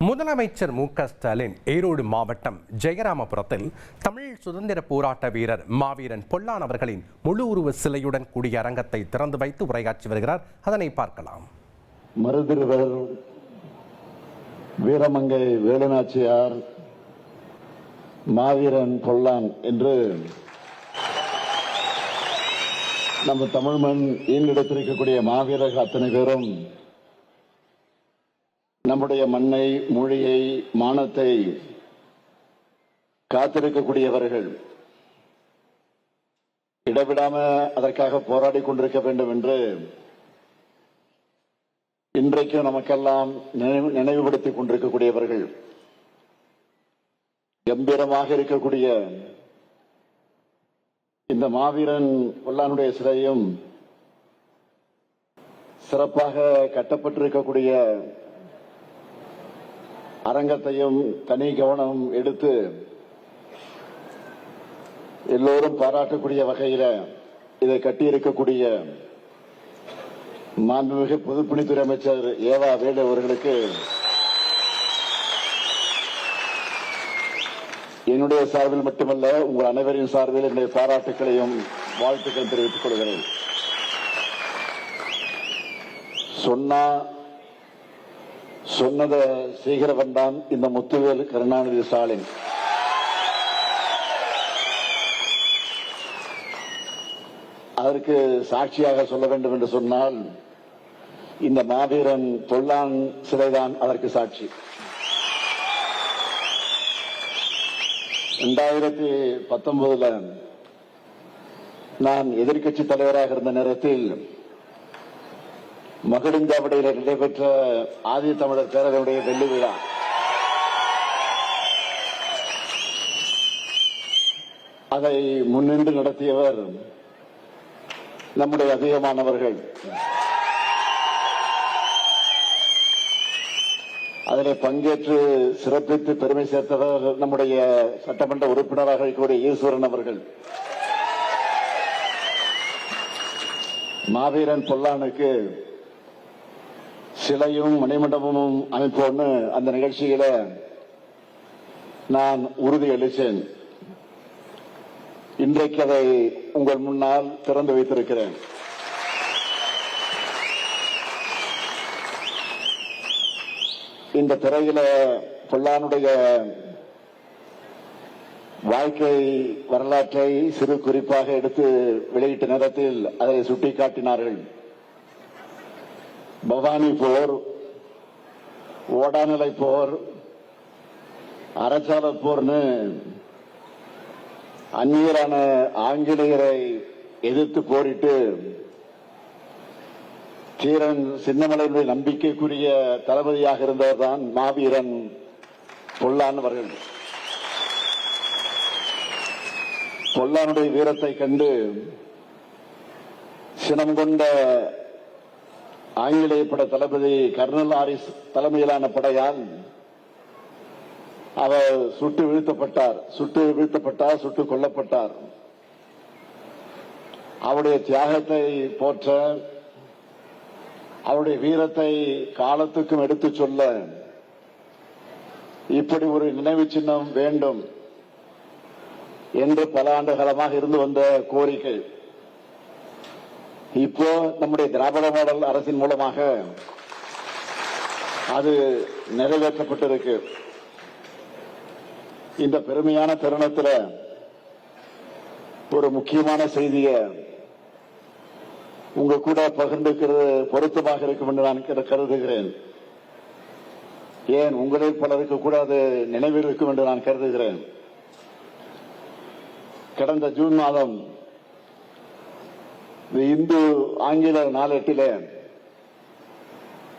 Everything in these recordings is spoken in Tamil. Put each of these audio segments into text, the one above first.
முதலமைச்சர் மு க ஸ்டாலின் ஈரோடு மாவட்டம் ஜெயராமபுரத்தில் தமிழ் சுதந்திர போராட்ட வீரர் மாவீரன் பொல்லான் அவர்களின் முழு உருவ சிலையுடன் கூடிய அரங்கத்தை திறந்து வைத்து உரையாற்றி வருகிறார். அதனை பார்க்கலாம். மருதிருவர் வீரமங்கை வேலுநாச்சியார் மாவீரன் பொல்லான் என்று நம்ம தமிழ் மண் ஈண்டெடுத்திருக்கக்கூடிய மாவீரர்கள் அத்தனை பேரும் நம்முடைய மண்ணை மொழியை மானத்தை காத்திருக்கக்கூடியவர்கள் இடவிடாம அதற்காக போராடி கொண்டிருக்க வேண்டும் என்று இன்றைக்கும் நமக்கெல்லாம் நினைவு நினைவுபடுத்திக் கொண்டிருக்கக்கூடியவர்கள் கம்பீரமாக இருக்கக்கூடிய இந்த மாவீரன் பொல்லானுடைய சிலையும் சிறப்பாக கட்டப்பட்டிருக்கக்கூடிய அரங்கத்தையும் தனி கவனம் எடுத்து எல்லோரும் பாராட்டக்கூடிய வகையில இதை கட்டியிருக்கக்கூடிய மாண்புமிகு பொதுப்பணித்துறை அமைச்சர் ஏவா வேலு அவர்களுக்கு என்னுடைய சார்பில் மட்டுமல்ல உங்கள் அனைவரின் சார்பில் என்னுடைய பாராட்டுக்களையும் வாழ்த்துக்கள் தெரிவித்துக் கொள்கிறேன். சொன்னா சொன்னதை செய்கிறவன் தான் இந்த முத்துவேல் கருணாநிதி ஸ்டாலின். அதற்கு சாட்சியாக சொல்ல வேண்டும் என்று சொன்னால் இந்த மாவீரன் பொல்லான் சிலைதான் அதற்கு சாட்சி. இரண்டாயிரத்தி பத்தொன்பதுல நான் எதிர்க்கட்சி தலைவராக இருந்த நேரத்தில் மகிழ்ந்தாபடையில் நடைபெற்ற ஆதி தமிழர் பேரவையுடைய வெள்ளி விழா. அதை முன்னின்று நடத்தியவர் நம்முடைய அதிகமானவர்கள். அதில் பங்கேற்று சிறப்பித்து பெருமை சேர்த்தவர் நம்முடைய சட்டமன்ற உறுப்பினராக இருக்கக்கூடிய ஈஸ்வரன் அவர்கள். மாவீரன் பொல்லானுக்கு சிலையும் மணிமண்டபமும் அமைப்போன்னு அந்த நிகழ்ச்சியில நான் உறுதி அளித்தேன். இன்றைக்கு அதை உங்கள் முன்னால் திறந்து வைத்திருக்கிறேன். இந்த திரையில பொல்லானுடைய வாழ்க்கை வரலாற்றை சிறு குறிப்பாக எடுத்து வெளியிட்ட நேரத்தில் அதை சுட்டிக்காட்டினார்கள். பவானி போர் ஓடாநிலை போர் அரசால போர்னு அந்நியரான ஆங்கிலேயரை எதிர்த்து போரிட்டு தீரன் சின்னமலையினுடைய நம்பிக்கைக்குரிய தளபதியாக இருந்தவர் தான் மாவீரன் பொல்லான் அவர்கள். பொல்லானுடைய வீரத்தை கண்டு சினம் கொண்ட ஆங்கிலேய பட தளபதி கர்னல் ஆரிஸ் தலைமையிலான படையால் அவர் சுட்டு வீழ்த்தப்பட்டார். சுட்டு வீழ்த்தப்பட்டார் சுட்டு கொல்லப்பட்டார். அவருடைய தியாகத்தை போற்ற அவருடைய வீரத்தை காலத்துக்கும் எடுத்துச் சொல்ல இப்படி ஒரு நினைவு சின்னம் வேண்டும் என்று பல ஆண்டு காலமாக இருந்து வந்த கோரிக்கை. இப்போ நம்முடைய திராவிட மாடல் அரசின் மூலமாக அது நிறைவேற்றப்பட்டிருக்கு. இந்த பெருமையான தருணத்தில் ஒரு முக்கியமான செய்தியை உங்க கூட பகிர்ந்துக்கிறது பொருத்தமாக இருக்கும் என்று நான் கருதுகிறேன். ஏன் உங்களில் பலருக்கு கூட அது நினைவில் இருக்கும் என்று நான் கருதுகிறேன். கடந்த ஜூன் மாதம் இந்த இந்து ஆங்கில நாளேட்டில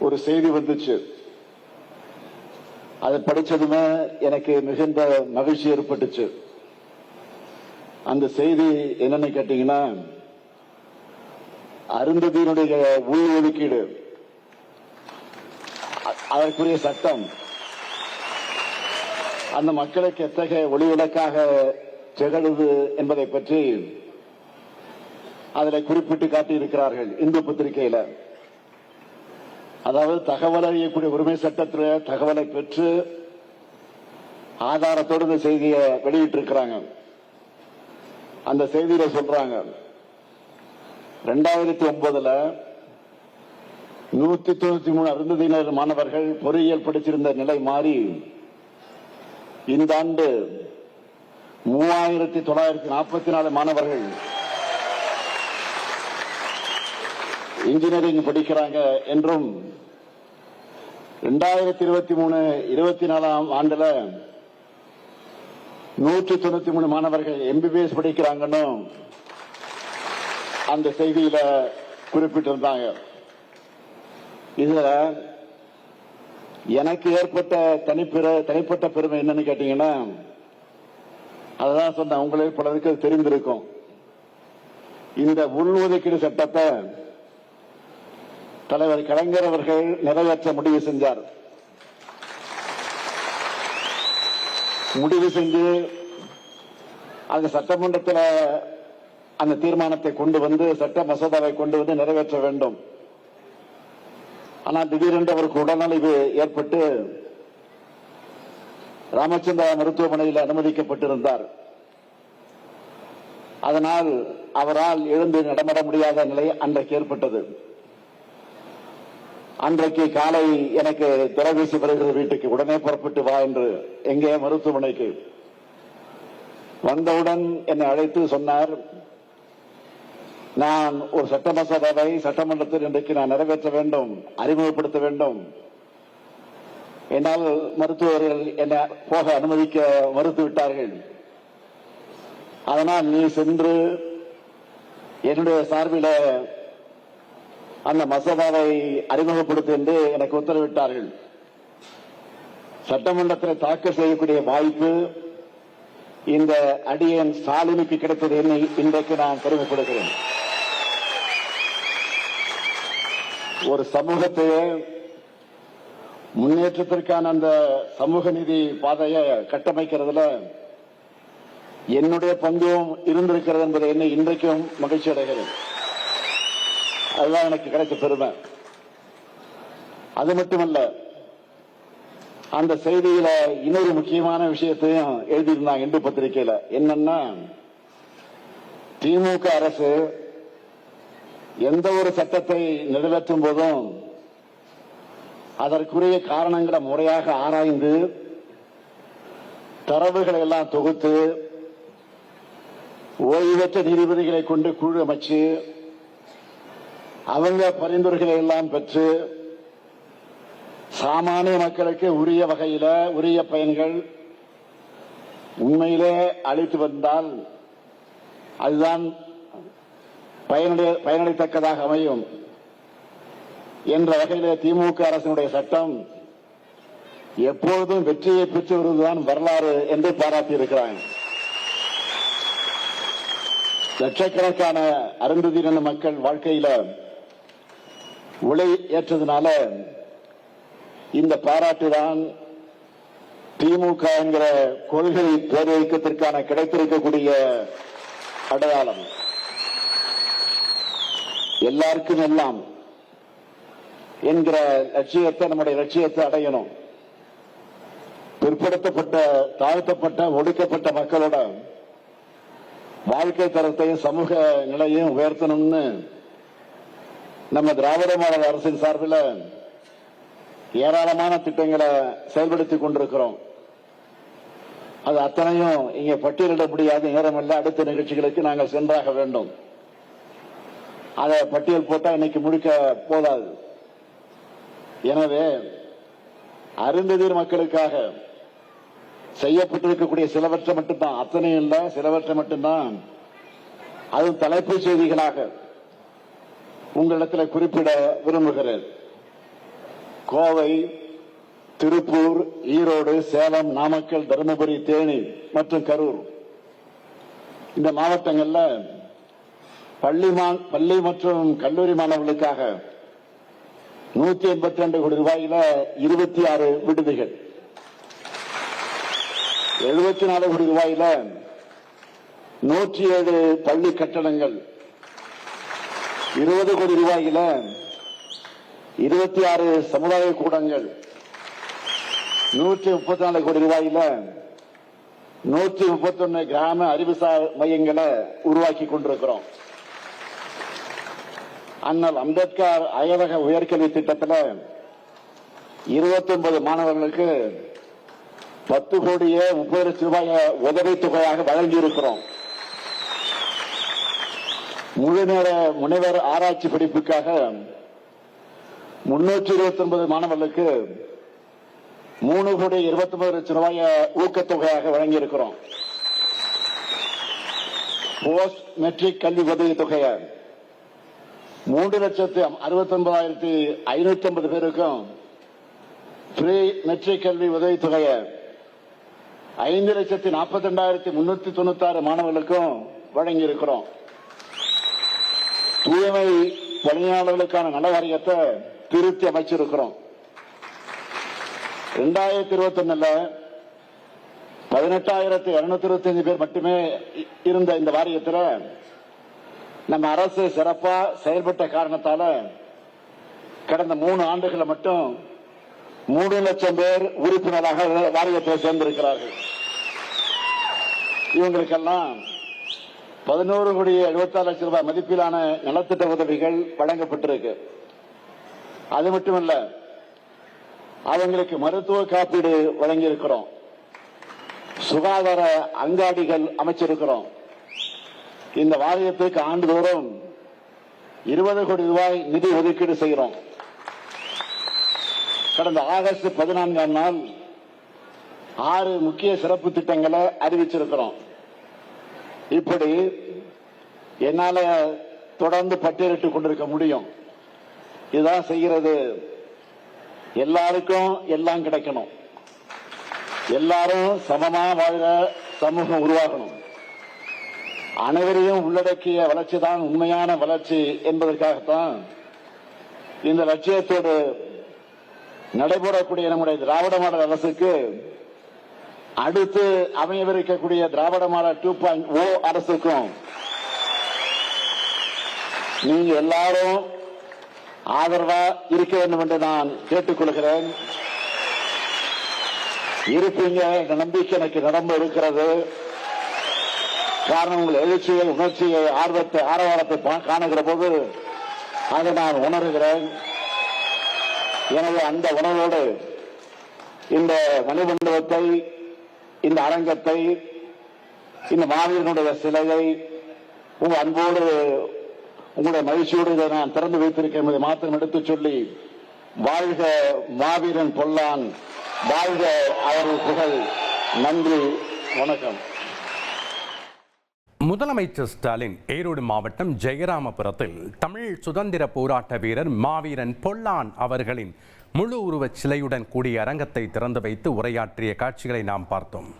ஒரு செய்தி வந்துச்சு. அதை படிச்சதுமே எனக்கு மிகுந்த மகிழ்ச்சி ஏற்பட்டுச்சு. அந்த செய்தி என்னன்னு கேட்டீங்கன்னா அருந்ததியினுடைய உள் ஒதுக்கீடு. அதற்குரிய சட்டம். அந்த மக்களுக்கு எத்தகைய ஒளிவிளக்காக திகழுது என்பதை பற்றி அதில் குறிப்பிட்டு காட்டியிருக்கிறார்கள் இந்து பத்திரிகையில. அதாவது தகவல் அறியக்கூடிய உரிமை சட்டத்தில் தகவலை பெற்று ஆதாரத்தோடு இந்த செய்தியை வெளியிட்டிருக்கிறாங்க. அந்த செய்தியில சொல்றாங்க ரெண்டாயிரத்தி ஒன்பதுல நூத்தி தொண்ணூத்தி மூணு அருந்ததியினர் மாணவர்கள் பொறியியல் படிச்சிருந்த நிலை மாறி இந்த ஆண்டு மூவாயிரத்தி தொள்ளாயிரத்தி நாற்பத்தி நாலு மாணவர்கள் இன்ஜினியரிங் படிக்கிறாங்க என்றும் ரெண்டாயிரத்தி இருபத்தி மூணு இருபத்தி நாலாம் ஆண்டுல நூற்றி தொண்ணூத்தி மூணு மாணவர்கள் எம்பிபிஎஸ் படிக்கிறாங்கன்னு அந்த செய்தியில குறிப்பிட்டிருந்தாங்க. இதுல எனக்கு ஏற்பட்ட தனிப்பிற தனிப்பட்ட பெருமை என்னன்னு கேட்டீங்கன்னா அதுதான் சொன்னேன் உங்களே பலருக்கு தெரிந்திருக்கும். இந்த உள்ஒதுக்கீடு சட்டத்தை தலைவர் கலைஞர் அவர்கள் நிறைவேற்ற முடிவு செஞ்சார். முடிவு செஞ்சு அந்த சட்டமன்றத்தில் அந்த தீர்மானத்தை கொண்டு வந்து சட்ட மசோதாவை கொண்டு வந்து நிறைவேற்ற வேண்டும். ஆனால் திடீரென்று அவருக்கு உடல்நலிவு ஏற்பட்டு ராமச்சந்திரா மருத்துவமனையில் அனுமதிக்கப்பட்டிருந்தார். அதனால் அவரால் எழுந்து நடமாட முடியாத நிலை அன்றைக்கு ஏற்பட்டது. அன்றைக்கு காலை எனக்கு தொலைபேசி வருகிற வீட்டுக்கு. உடனே புறப்பட்டு வா என்று எங்கே மருத்துவமனைக்கு வந்தவுடன் என்னை அழைத்து சொன்னார். நான் ஒரு சட்ட மசோதாவை சட்டமன்றத்தில் இன்றைக்கு நான் நிறைவேற்ற வேண்டும் அறிமுகப்படுத்த வேண்டும். என்னால் மருத்துவர்கள் என்னை போக அனுமதிக்க மறுத்து விட்டார்கள். அதனால் நீ சென்று என்னுடைய சார்பில் அந்த மசோதாவை அறிமுகப்படுத்து என்று எனக்கு உத்தரவிட்டார்கள். சட்டமன்றத்தில் தாக்கல் செய்யக்கூடிய வாய்ப்பு இந்த அடியன் ஸ்டாலினுக்கு கிடைத்தது என்னை இன்றைக்கு நான் பெருமைப்படுகிறேன். ஒரு சமூகத்தையே முன்னேற்றத்திற்கான அந்த சமூக நிதி பாதையை கட்டமைக்கிறதுல என்னுடைய பங்கும் இருந்திருக்கிறது என்பதை என்னை இன்றைக்கும் மகிழ்ச்சி அடைகிறேன் அதுதான் எனக்கு கிடைச்ச பெருமை. அது மட்டுமல்ல அந்த செய்தியில இன்னொரு முக்கியமான விஷயத்தையும் எழுதியிருந்தாங்க இந்து பத்திரிகையில. என்னன்னா திமுக அரசு எந்த ஒரு சட்டத்தை நிறைவேற்றும் போதும் அதற்குரிய காரணங்களை முறையாக ஆராய்ந்து தரவுகளை எல்லாம் தொகுத்து ஓய்வற்ற நீதிபதிகளை கொண்டு குழு அமைச்சு அவங்க பரிந்துரைகளை எல்லாம் பெற்று சாமானிய மக்களுக்கு உரிய வகையில உரிய பயன்கள் உண்மையிலே அளித்து வந்தால் அதுதான் பயனுடைய பயனளித்தக்கதாக அமையும் என்ற வகையிலே திமுக அரசினுடைய சட்டம் எப்பொழுதும் வெற்றியை பெற்று வருவதுதான் வரலாறு என்று பாராட்டியிருக்கிறாங்க. லட்சக்கணக்கான அருந்ததியின மக்கள் வாழ்க்கையில உலை ஏற்றதுனால இந்த பாராட்டு தான் திமுக என்கிற கொள்கை பேரியக்கத்திற்கான கிடைத்திருக்கக்கூடிய அடையாளம். எல்லாருக்கும் எல்லாம் என்கிற லட்சியத்தை நம்முடைய லட்சியத்தை அடையணும். பிற்படுத்தப்பட்ட தாழ்த்தப்பட்ட ஒடுக்கப்பட்ட மக்களோட வாழ்க்கை தரத்தையும் சமூக நிலையும் உயர்த்தணும்னு நம்ம திராவிட மாடல் அரசின் சார்பில் ஏராளமான திட்டங்களை செயல்படுத்தி கொண்டிருக்கிறோம். அது அத்தனையும் இங்கே பட்டியலிட முடியாத நேரமல்ல. அடுத்த நிகழ்ச்சிகளுக்கு நாங்கள் சென்றாக வேண்டும். அதை பட்டியல் போட்டா இன்னைக்கு முழுக்க போதாது. எனவே அருந்ததிர் மக்களுக்காக செய்யப்பட்டிருக்கக்கூடிய சிலவற்றை மட்டும்தான். அத்தனையும் இல்லை சிலவற்றை மட்டும்தான். அது தலைப்புச் செய்திகளாக உங்களிடத்தில் குறிப்பிட விரும்புகிறேன். கோவை திருப்பூர் ஈரோடு சேலம் நாமக்கல் தருமபுரி தேனி மற்றும் கரூர். இந்த மாவட்டங்கள்ல பள்ளி மா- பள்ளி மற்றும் கல்லூரி மாணவர்களுக்காக நூத்தி எண்பத்தி ரெண்டு கோடி ரூபாயில இருபத்தி ஆறு விடுதிகள். எழுபத்தி நாலு கோடி ரூபாயில நூற்றி ஏழு பள்ளி கட்டடங்கள் இருபது கோடி ரூபாயில இருபத்தி ஆறு சமுதாய கூடங்கள் நூற்றி முப்பத்தி நாலு கோடி ரூபாயில நூற்றி முப்பத்தி ஒன்னு கிராம அறிவுசார் மையங்களை உருவாக்கி கொண்டிருக்கிறோம். அண்ணல் அம்பேத்கர் அயலக உயர்கல்வி திட்டத்தில் இருபத்தி ஒன்பது மாணவர்களுக்கு பத்து கோடியே முப்பது லட்சம் ரூபாய் உதவித் தொகையாக வழங்கி இருக்கிறோம் முழு நேர முனைவர் ஆராய்ச்சி படிப்புக்காக முன்னூற்றி இருபத்தி ஒன்பது மாணவர்களுக்கு மூணு கோடி இருபத்தி ஒன்பது லட்சம் ரூபாய் ஊக்கத்தொகையாக வழங்கியிருக்கிறோம். போஸ்ட் மெட்ரிக் கல்வி உதவி தொகையை மூன்று லட்சத்து அறுபத்தி ஒன்பதாயிரத்தி ஐநூத்தி ஐம்பது பேருக்கும் ப்ரீ மெட்ரிக் கல்வி உதவித் தொகையை ஐந்து லட்சத்தி நாற்பத்தி ரெண்டாயிரத்தி முன்னூத்தி தொண்ணூத்தி ஆறு மாணவர்களுக்கும் வழங்கியிருக்கிறோம். இருக்கிறோம் தூய்மை பணியாளர்களுக்கான நல வாரியத்தை திருத்தி அமைச்சிருக்கிறோம். ரெண்டாயிரத்தி இருபத்தி ஒண்ணுல பதினெட்டாயிரத்தி இருநூத்தி இருபத்தி அஞ்சு பேர் மட்டுமே இருந்த இந்த வாரியத்தில் நம்ம அரசு சிறப்பா செயல்பட்ட காரணத்தால கடந்த மூணு ஆண்டுகளை மட்டும் மூணு லட்சம் பேர் உறுப்பினராக வாரியத்தை சேர்ந்திருக்கிறார்கள். இவங்களுக்கெல்லாம் பதினோரு கோடி எழுபத்தாறு லட்சம் ரூபாய் மதிப்பிலான நலத்திட்ட உதவிகள் வழங்கப்பட்டிருக்கு. அது மட்டுமல்ல அவங்களுக்கு மருத்துவ காப்பீடு வழங்கியிருக்கிறோம். சுகாதார அங்காடிகள் அமைச்சிருக்கிறோம். இந்த வாரியத்துக்கு ஆண்டுதோறும் இருபது கோடி ரூபாய் நிதி ஒதுக்கீடு செய்கிறோம். கடந்த ஆகஸ்ட் பதினான்காம் நாள் ஆறு முக்கிய சிறப்பு திட்டங்களை அறிவிச்சிருக்கிறோம். இப்படி என்னால தொடர்ந்து பட்டியலிட்டு கொண்டிருக்க முடியும். இதுதான் செய்கிறது. எல்லாருக்கும் எல்லாம் கிடைக்கணும். எல்லாரும் சமமா வாழ்ற சமூகம் உருவாகணும். அனைவரையும் உள்ளடக்கிய வளர்ச்சி தான் உண்மையான வளர்ச்சி என்பதற்காகத்தான் இந்த லட்சியத்தோடு நடைபெறக்கூடிய நம்முடைய திராவிட மாடல் அரசுக்கு அடுத்து அமையவிருக்கக்கூடிய Dravida model two point O அரசுக்கும் நீங்க எல்லாரும் ஆதரவா இருக்க வேண்டும் என்று நான் கேட்டுக்கொள்கிறேன். இருப்பீங்க என்ற நம்பிக்கை எனக்கு நடந்து இருக்கிறது. காரணம் உங்கள் எழுச்சியை உணர்ச்சியை ஆர்வத்தை ஆரவாரத்தை காணுகிற போது அதை நான் உணர்கிறேன். எனவே அந்த உணர்வோடு இந்த மணிமண்டபத்தை இந்த அரங்கத்தை இந்த மாவீரனுடைய சிலையை உங்க அன்போடு உங்களுடைய மகிழ்ச்சியோடு இதை நான் திறந்து வைத்திருக்கேன் என்பதை மாத்திரம் எடுத்துச் சொல்லி வாழ்க மாவீரன் பொல்லான் வாழ்க அவரது புகழ். நன்றி வணக்கம். முதலமைச்சர் ஸ்டாலின் ஈரோடு மாவட்டம் ஜெயராமபுரத்தில் தமிழ் சுதந்திர போராட்ட வீரர் மாவீரன் பொல்லான் அவர்களின் முழு உருவச் சிலையுடன் கூடிய அரங்கத்தை திறந்து வைத்து உரையாற்றிய காட்சிகளை நாம் பார்த்தோம்.